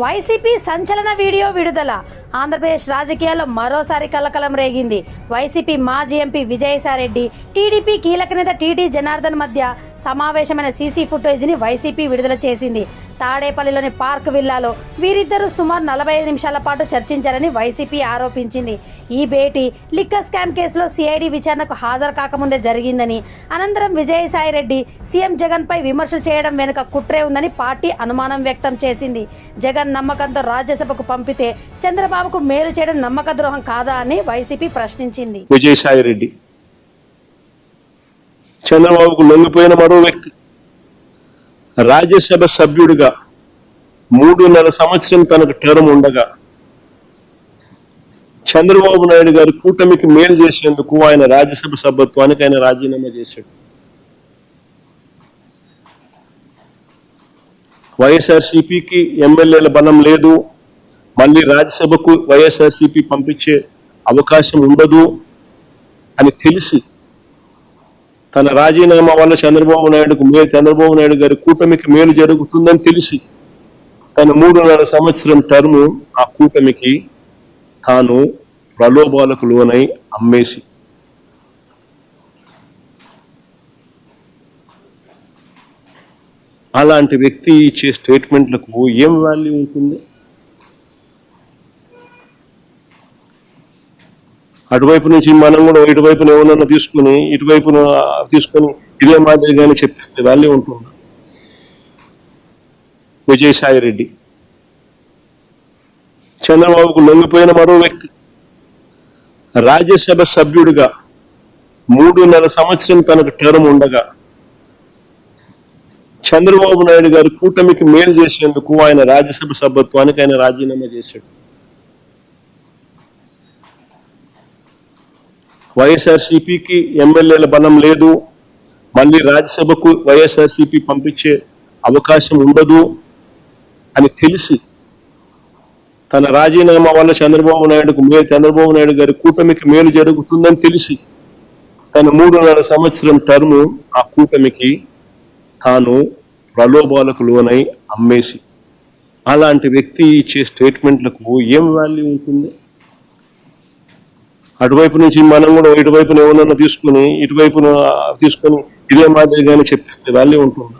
YCP సంచలన video విడుదల. ఆంధ్రప్రదేశ్ రాజకీయాల్లో మరోసారి కలకలం రేగింది. వైసీపీ మాజీ ఎంపీ విజయసాయిరెడ్డి టీడీపీ కీలక నేత టీటీ జనార్దన్ మధ్య సమావేశమైన సీసీ ఫుటేజ్ని వైసీపీ విడుదల చేసింది. తాడేపల్లిలోని పార్క్ విల్లాలో వీరిద్దరూ సుమారు నలభై ఐదు నిమిషాల పాటు చర్చించారని వైసీపీ ఆరోపించింది. ఈ భేటీ లిక్కర్ స్కామ్ కేసులో సిఐడి విచారణకు హాజరు కాకముందే జరిగిందని అనంతరం విజయసాయిరెడ్డి సీఎం జగన్ పై విమర్శలు చేయడం వెనుక కుట్రే ఉందని పార్టీ అనుమానం వ్యక్తం చేసింది. జగన్ నమ్మకంతో రాజ్యసభకు పంపితే చంద్రబాబుకు మేలు చేయడం నమ్మక ద్రోహం కాదా అని వైసీపీ ప్రశ్నించింది. విజయసాయిరెడ్డి. చంద్రబాబుకు లొంగిపోయిన మరో వ్యక్తి. రాజ్యసభ సభ్యుడిగా మూడున్నర సంవత్సరం తనకు టర్మ్ ఉండగా చంద్రబాబు నాయుడు గారి కూటమికి మేలు చేసేందుకు ఆయన రాజ్యసభ సభ్యత్వానికి ఆయన రాజీనామా చేశాడు. వైఎస్ఆర్సీపీకి ఎమ్మెల్యేల బలం లేదు. మళ్ళీ రాజ్యసభకు వైఎస్ఆర్సీపీ పంపించే అవకాశం ఉండదు అని తెలిసి తన రాజీనామా వల్ల చంద్రబాబు నాయుడుకు మేలు చంద్రబాబు నాయుడు గారి కూటమికి మేలు జరుగుతుందని తెలిసి తన మూడున్నర సంవత్సరం టర్ము ఆ కూటమికి తాను ప్రలోభాలకు లోనై అమ్మేసి అలాంటి వ్యక్తి ఇచ్చే స్టేట్మెంట్లకు ఏం వాల్యూ ఉంటుంది? అటువైపు నుంచి మనం కూడా ఇటువైపున ఏమన్నా తీసుకుని ఇటువైపున తీసుకొని ఇదే మాదిరిగానే చెప్పిస్తే వాల్యూ ఉంటుంది? విజయసాయి రెడ్డి. చంద్రబాబుకు లొంగిపోయిన మరో వ్యక్తి. రాజ్యసభ సభ్యుడిగా మూడున్నర సంవత్సరం తనకు టర్మ్ ఉండగా చంద్రబాబు నాయుడు గారు కూటమికి మేలు చేసేందుకు ఆయన రాజ్యసభ సభ్యత్వానికి ఆయన రాజీనామా చేశాడు. వైఎస్ఆర్సీపీకి ఎమ్మెల్యేల బలం లేదు. మళ్ళీ రాజ్యసభకు వైఎస్ఆర్సీపీ పంపించే అవకాశం ఉండదు అని తెలిసి తన రాజీనామా వల్ల చంద్రబాబు నాయుడుకు మేలు చంద్రబాబు నాయుడు గారి కూటమికి మేలు జరుగుతుందని తెలిసి తన మూడున్నర సంవత్సరం టర్ము ఆ కూటమికి తాను ప్రలోభాలకు లోనై అమ్మేసి అలాంటి వ్యక్తి ఇచ్చే స్టేట్మెంట్లకు ఏం వాల్యూ ఉంటుంది? అటువైపు నుంచి మనం కూడా ఇటువైపున ఏమన్నా తీసుకుని ఇటువైపున తీసుకొని ఇదే మాదిరిగానే చెప్పిస్తే వాల్యూ ఉంటుంది.